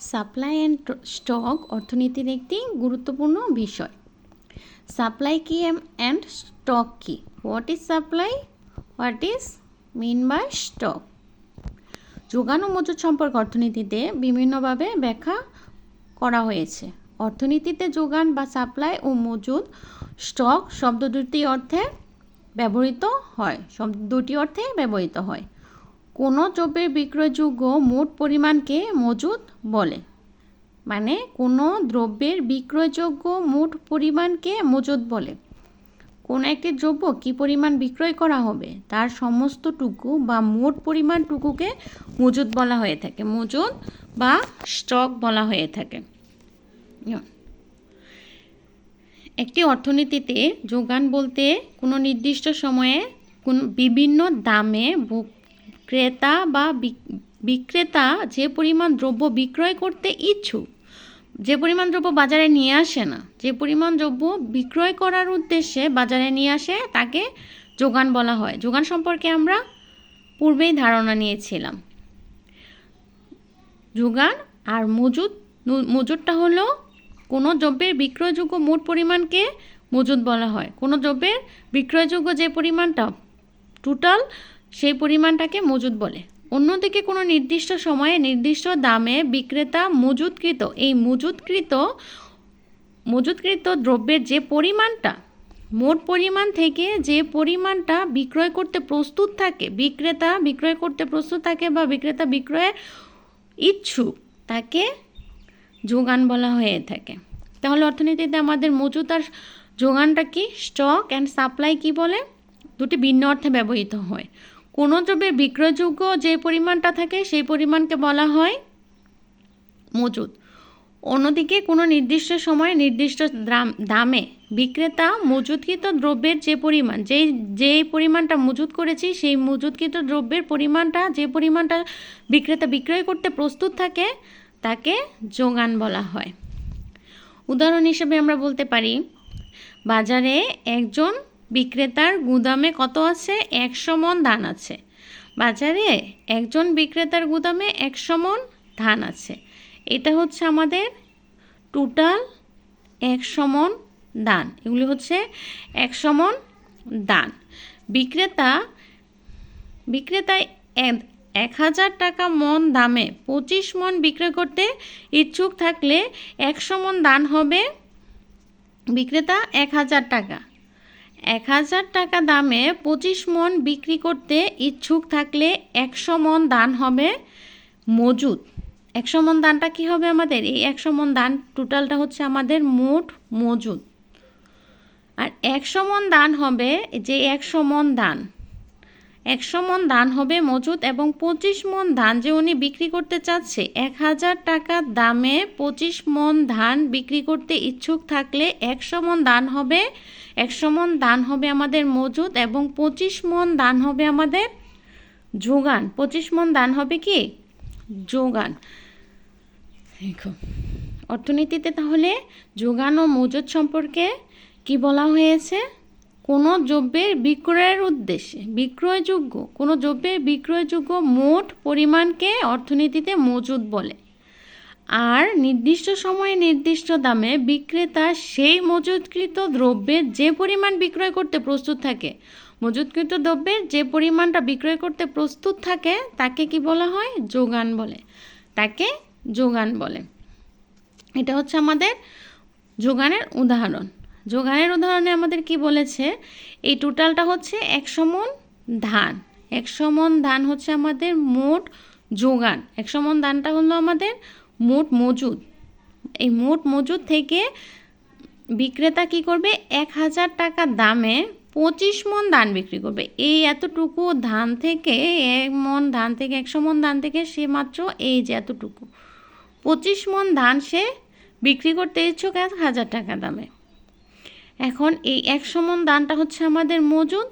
Supply and stock অর্থনীতির একটি গুরুত্বপূর্ণ বিষয়। সাপ্লাই কি অ্যান্ড স্টক কি? What is supply what is mean by stock যোগান ও মজুদ সম্পর্ক অর্থনীতিতে বিভিন্নভাবে ব্যাখ্যা করা হয়েছে। অর্থনীতিতে যোগান বা সাপ্লাই ও মজুদ স্টক শব্দ দুটি অর্থে ব্যবহৃত হয়। শব্দ দুটি অর্থে ব্যবহৃত হয়। কোনো দ্রব্যের বিক্রয়যোগ্য মোট পরিমাণকে মজুদ বলে। মানে কোনো দ্রব্যের বিক্রয়যোগ্য মোট পরিমাণকে মজুদ বলে। কোনো একটি দ্রব্য কী পরিমাণ বিক্রয় করা হবে, তার সমস্তটুকু বা মোট পরিমাণটুকুকে মজুদ বলা হয়ে থাকে মজুদ বা স্টক বলা হয়ে থাকে। একটি অর্থনীতিতে যোগান বলতে কোনো নির্দিষ্ট সময়ে কোন বিভিন্ন দামে ক্রেতা বা বিক্রেতা যে পরিমাণ দ্রব্য বিক্রয় করতে ইচ্ছুক, যে পরিমাণ দ্রব্য বাজারে নিয়ে আসে না, যে পরিমাণ দ্রব্য বিক্রয় করার উদ্দেশ্যে বাজারে নিয়ে আসে তাকে যোগান বলা হয়। যোগান সম্পর্কে আমরা পূর্বেই ধারণা নিয়েছিলাম। যোগান আর মজুদ মজুদটা হলো কোনো দ্রব্যের বিক্রয়যোগ্য মোট পরিমাণকে মজুদ বলা হয়। কোনো দ্রব্যের বিক্রয়যোগ্য যে পরিমাণটা টোটাল সেই পরিমাণটাকে মজুদ বলে। অন্যদিকে কোনো নির্দিষ্ট সময়ে নির্দিষ্ট দামে বিক্রেতা মজুদকৃত এই মজুদকৃত মজুদকৃত দ্রব্যের যে পরিমাণটা, মোট পরিমাণ থেকে যে পরিমাণটা বিক্রয় করতে প্রস্তুত থাকে, বিক্রেতা বিক্রয় করতে প্রস্তুত থাকে বা বিক্রেতা বিক্রয়ের ইচ্ছুক, তাকে যোগান বলা হয়ে থাকে। তাহলে অর্থনীতিতে আমাদের মজুদ আর যোগানটা কি? স্টক অ্যান্ড সাপ্লাই কি বলে? দুটি ভিন্ন অর্থে ব্যবহৃত হয়। কোনো দ্রব্যের বিক্রয়যোগ্য যে পরিমাণটা থাকে সেই পরিমাণকে বলা হয় মজুদ অন্যদিকে কোনো নির্দিষ্ট সময়ে নির্দিষ্ট দামে বিক্রেতা মজুদকৃত দ্রব্যের যে পরিমাণ, যেই যে পরিমাণটা মজুদ করেছি সেই মজুদকৃত দ্রব্যের পরিমাণটা, যে পরিমাণটা বিক্রেতা বিক্রয় করতে প্রস্তুত থাকে, তাকে যোগান বলা হয়। উদাহরণ হিসেবে আমরা বলতে পারি, বাজারে একজন বিক্রেতার গুদামে কত আছে? একশো মন ধান আছে। বাজারে একজন বিক্রেতার গুদামে একশো মন ধান আছে। এটা হচ্ছে আমাদের টোটাল একশো মন দান এগুলি হচ্ছে একশো মন দান বিক্রেতা বিক্রেতায় এক হাজার টাকা মন দামে পঁচিশ মন বিক্রয় করতে ইচ্ছুক থাকলে একশো মন দান হবে বিক্রেতা এক হাজার টাকা। এক হাজার টাকা দামে পঁচিশ মন বিক্রি করতে ইচ্ছুক থাকলে একশো মন দান হবে মজুদ। একশো মন দানটা কি হবে আমাদের? এই একশো মন দান টোটালটা হচ্ছে আমাদের মোট মজুদ। আর একশো মন দান হবে যে একশো মন দান। একশো মন ধান হবে মজুদ এবং পঁচিশ মন ধান যে উনি বিক্রি করতে চাচ্ছে, এক হাজার টাকা দামে পঁচিশ মন ধান বিক্রি করতে ইচ্ছুক থাকলে একশো মন ধান হবে, একশো মন ধান হবে আমাদের মজুদ এবং পঁচিশ মন ধান হবে আমাদের যোগান। পঁচিশ মন ধান হবে কি? যোগান। অর্থনীতিতে তাহলে যোগান ও মজুদ সম্পর্কে কি বলা হয়েছে? কোনো দ্রব্যের বিক্রয়ের উদ্দেশ্যে, বিক্রয়যোগ্য, কোনো দ্রব্যের বিক্রয়যোগ্য মোট পরিমাণকে অর্থনীতিতে মজুদ বলে। আর নির্দিষ্ট সময়ে নির্দিষ্ট দামে বিক্রেতা সেই মজুদকৃত দ্রব্যের যে পরিমাণ বিক্রয় করতে প্রস্তুত থাকে মজুদকৃত দ্রব্যের যে পরিমাণটা বিক্রয় করতে প্রস্তুত থাকে, তাকে কি বলা হয়? যোগান বলে। তাকে যোগান বলে। এটা হচ্ছে আমাদের যোগানের উদাহরণ। যোগানের উদাহরণে আমাদের কি বলেছে? এই টোটালটা হচ্ছে একশো মন ধান। একশো মন ধান হচ্ছে আমাদের মোট যোগান। একশো মন ধানটা হলো আমাদের মোট মজুদ। এই মোট মজুদ থেকে বিক্রেতা কি করবে? এক হাজার টাকা দামে পঁচিশ মন ধান বিক্রি করবে। এই এতটুকু ধান থেকে এক মন ধান থেকে একশো মন ধান থেকে সে মাত্র এই যে এতটুকু। পঁচিশ মন ধান সে বিক্রি করতে ইচ্ছুক এক হাজার টাকা দামে। এখন এই এক মন দানটা হচ্ছে আমাদের মজুদ।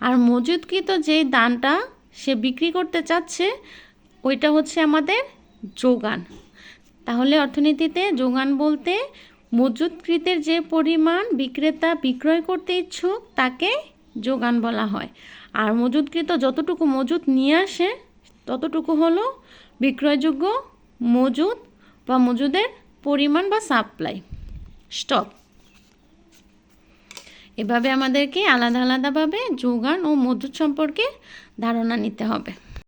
আর মজুদকৃত যেই দানটা সে বিক্রি করতে চাচ্ছে, ওইটা হচ্ছে আমাদের যোগান। তাহলে অর্থনীতিতে যোগান বলতে মজুদকৃতের যে পরিমাণ বিক্রেতা বিক্রয় করতে ইচ্ছুক, তাকে যোগান বলা হয়। আর মজুদকৃত যতটুকু মজুদ নিয়ে আসে, ততটুকু হলো বিক্রয়যোগ্য মজুদ বা মজুদের পরিমাণ বা সাপ্লাই। স্টক এভাবে আমাদেরকে আলাদা আলাদাভাবে যোগান ও মজুদ সম্পর্কে ধারণা নিতে হবে।